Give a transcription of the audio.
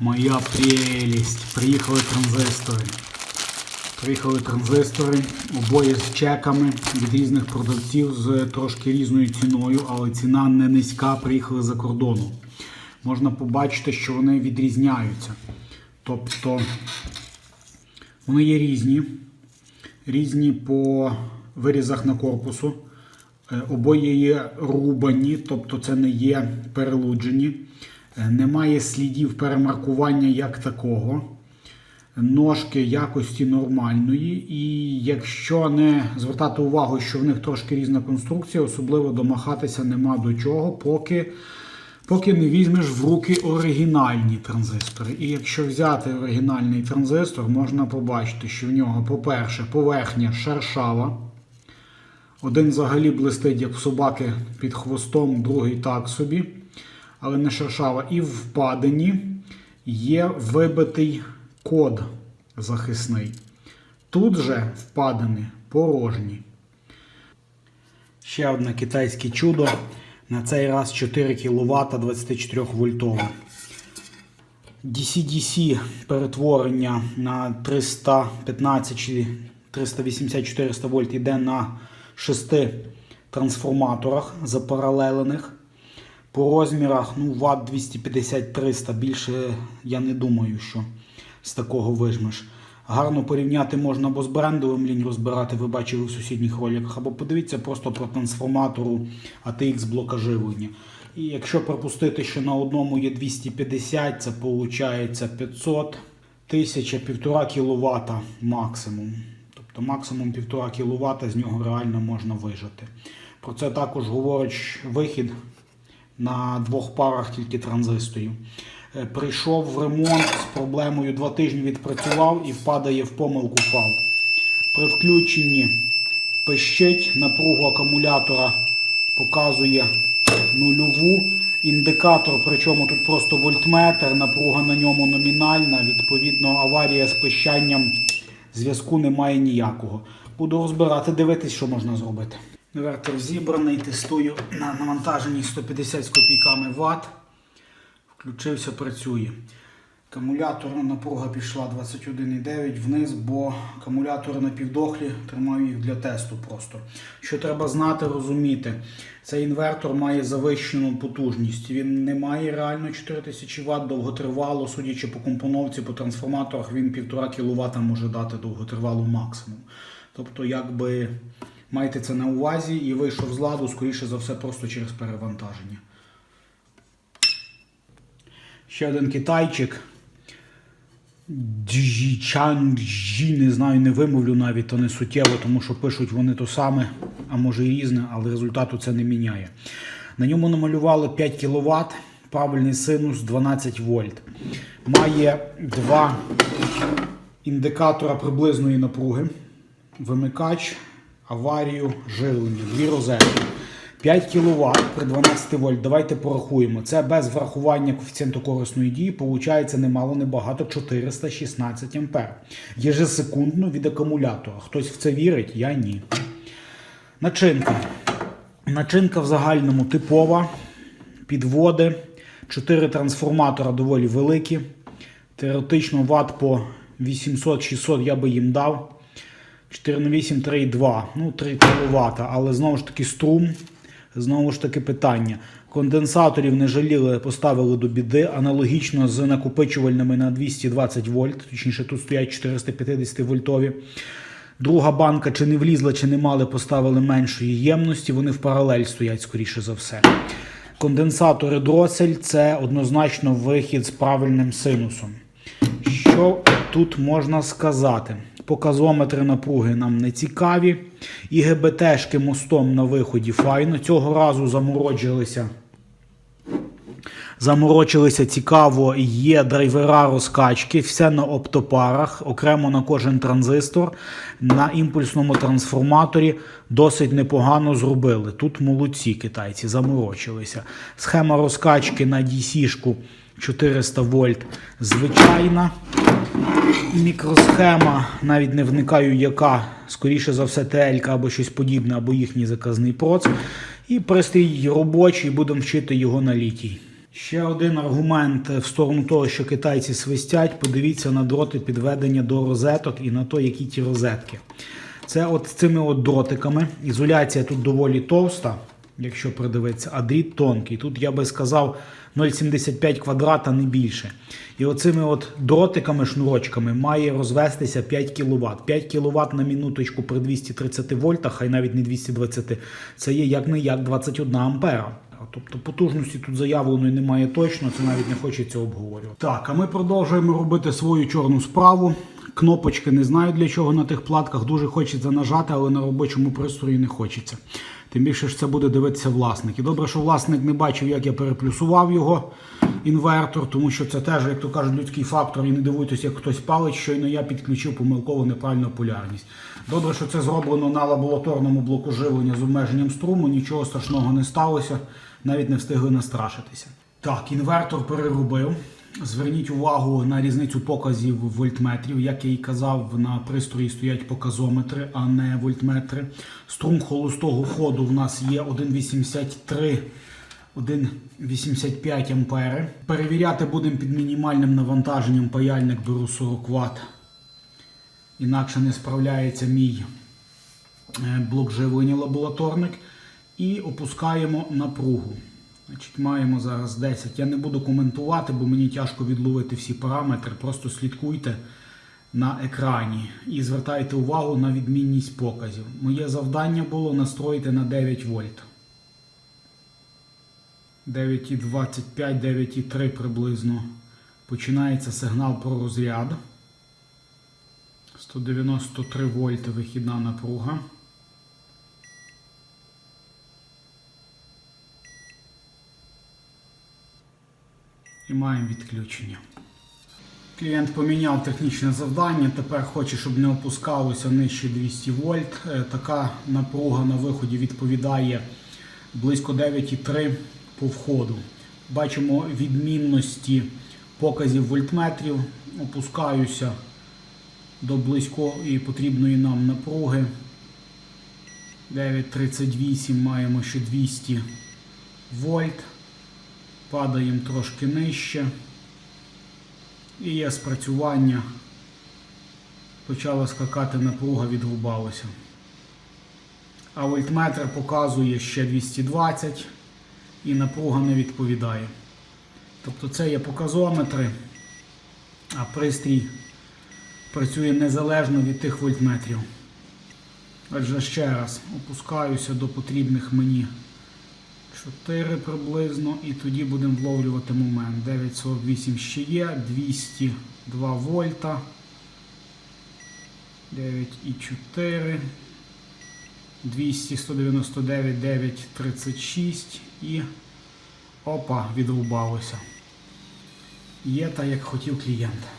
Моя прелість. Приїхали транзистори. Приїхали транзистори, обоє з чеками від різних продавців з трошки різною ціною, але ціна не низька, приїхали за кордону. Можна побачити, що вони відрізняються. Тобто вони є різні, різні по вирізах на корпусу. Е, Обоє є рубані, тобто це не є перелуджені. Е, Немає слідів перемаркування як такого. Ножки якості нормальної. І якщо не звертати увагу, що в них трошки різна конструкція, особливо домахатися нема до чого, поки, поки не візьмеш в руки оригінальні транзистори. І якщо взяти оригінальний транзистор, можна побачити, що в нього, по-перше, поверхня шершава. Один взагалі блистить, як собаки під хвостом, другий так собі, але не шершава. І в впадині є вибитий код захисний. Тут же впадини порожні. Ще одне китайське чудо. На цей раз 4 кВт 24 вольтове. DC-DC перетворення на 315 чи 380-400 вольт йде на 6 трансформаторах запаралелених. По розмірах ну, Вт 250-300. Більше я не думаю, що з такого вижмеш. Гарно порівняти можна або з брендовим лінь розбирати, ви бачили в сусідніх роликах, або подивіться просто про трансформатору ATX блока живлення. І якщо припустити, що на одному є 250, це виходить 500, 1000, 1,5 кВт максимум. Тобто максимум 1,5 кВт з нього реально можна вижити. Про це також говорить вихід на двох парах тільки транзисторів. Е, Прийшов в ремонт з проблемою, два тижні відпрацював і впадає в помилку фал. При включенні пищить, напругу акумулятора показує нульову. Індикатор, причому тут просто вольтметр, напруга на ньому номінальна. Відповідно, аварія з пищанням зв'язку немає ніякого. Буду розбирати, дивитись, що можна зробити. Інвертор зібраний, тестую на навантаженні 150 з копійками Вт. Включився, працює. Акумулятор напруга пішла 21,9 вниз, бо акумулятори напівдохлі, тримаю їх для тесту просто. Що треба знати, розуміти, цей інвертор має завищену потужність. Він не має реально 4000 Вт довготривало, судячи по компоновці, по трансформаторах, він 1,5 кВт може дати довготривалу максимум. Тобто, якби майте це на увазі і вийшов з ладу, скоріше за все, просто через перевантаження. Ще один китайчик. Джі, не знаю, не вимовлю навіть, то не суттєво, тому що пишуть вони то саме, а може і різне, але результату це не міняє. На ньому намалювали 5 кВт, правильний синус 12 вольт. Має два індикатора приблизної напруги, вимикач, аварію, живлення, дві розетки. 5 кВт при 12 вольт. Давайте порахуємо. Це без врахування коефіцієнту корисної дії, получається немало небагато 416 ампер. Єжесекундно від акумулятора. Хтось в це вірить? Я ні. Начинка. Начинка в загальному типова. Підводи. 4 трансформатора доволі великі. Теоретично ватт по 800-600 я би їм дав. 4 на 8 3,2, ну 3 кВт, але знову ж таки струм, знову ж таки питання. Конденсаторів не жаліли, поставили до біди, аналогічно з накопичувальними на 220 вольт, точніше тут стоять 450 вольтові. Друга банка чи не влізла, чи не мали, поставили меншої ємності, вони в паралель стоять, скоріше за все. Конденсатори дросель це однозначно вихід з правильним синусом. Що тут можна сказати? Показометри напруги нам не цікаві. І ГБТшки мостом на виході файно. Цього разу заморочилися. Заморочилися цікаво, є драйвера розкачки, все на оптопарах, окремо на кожен транзистор. На імпульсному трансформаторі досить непогано зробили. Тут молодці китайці заморочилися. Схема розкачки на DC-шку 400 вольт звичайна. Мікросхема, навіть не вникаю, яка, скоріше за все, ТЛ або щось подібне, або їхній заказний проц. І пристрій робочий, будемо вчити його на літій. Ще один аргумент в сторону того, що китайці свистять. Подивіться на дроти підведення до розеток і на то, які ті розетки. Це от цими от дротиками. Ізоляція тут доволі товста, якщо придивитися, а дріт тонкий. Тут я би сказав 0,75 квадрата, не більше. І оцими от дротиками, шнурочками має розвестися 5 кВт. 5 кВт на минуточку при 230 вольтах, хай навіть не 220, це є як не як 21 ампера. Тобто потужності тут заявленої немає точно, це навіть не хочеться обговорювати. Так, а ми продовжуємо робити свою чорну справу. Кнопочки не знаю для чого на тих платках. Дуже хочеться нажати, але на робочому пристрої не хочеться. Тим більше ж це буде дивитися власник. І добре, що власник не бачив, як я переплюсував його інвертор, тому що це теж, як то кажуть, людський фактор. І не дивуйтесь, як хтось палить, щойно я підключив помилково неправильну полярність. Добре, що це зроблено на лабораторному блоку живлення з обмеженням струму, нічого страшного не сталося, навіть не встигли настрашитися. Так, інвертор переробив. Зверніть увагу на різницю показів вольтметрів. Як я і казав, на пристрої стоять показометри, а не вольтметри. Струм холостого ходу в нас є 1,83. 1,85 ампери. Перевіряти будемо під мінімальним навантаженням паяльник беру 40 Вт. Інакше не справляється мій е, блок живлення лабораторник. І опускаємо напругу. Значить, Маємо зараз 10. Я не буду коментувати, бо мені тяжко відловити всі параметри. Просто слідкуйте на екрані і звертайте увагу на відмінність показів. Моє завдання було настроїти на 9 вольт. 9,25, 9,3 приблизно починається сигнал про розряд. 193 вольти вихідна напруга. І маємо відключення. Клієнт поміняв технічне завдання, тепер хоче, щоб не опускалося нижче 200 вольт. Е, Така напруга на виході відповідає близько 9,3 по входу. Бачимо відмінності показів вольтметрів. Опускаюся до близької потрібної нам напруги. 9,38 маємо ще 200 вольт. Падаємо трошки нижче. І є спрацювання. Почала скакати напруга, відрубалося. А вольтметр показує ще 220 і напруга не відповідає. Тобто це є показометри, а пристрій працює незалежно від тих вольтметрів. Отже, ще раз опускаюся до потрібних мені 4 приблизно, і тоді будемо вловлювати момент. 9,48 ще є, 202 вольта, 9,4, 200, 199, 9,36 і опа, відрубалося. Є так, як хотів клієнт.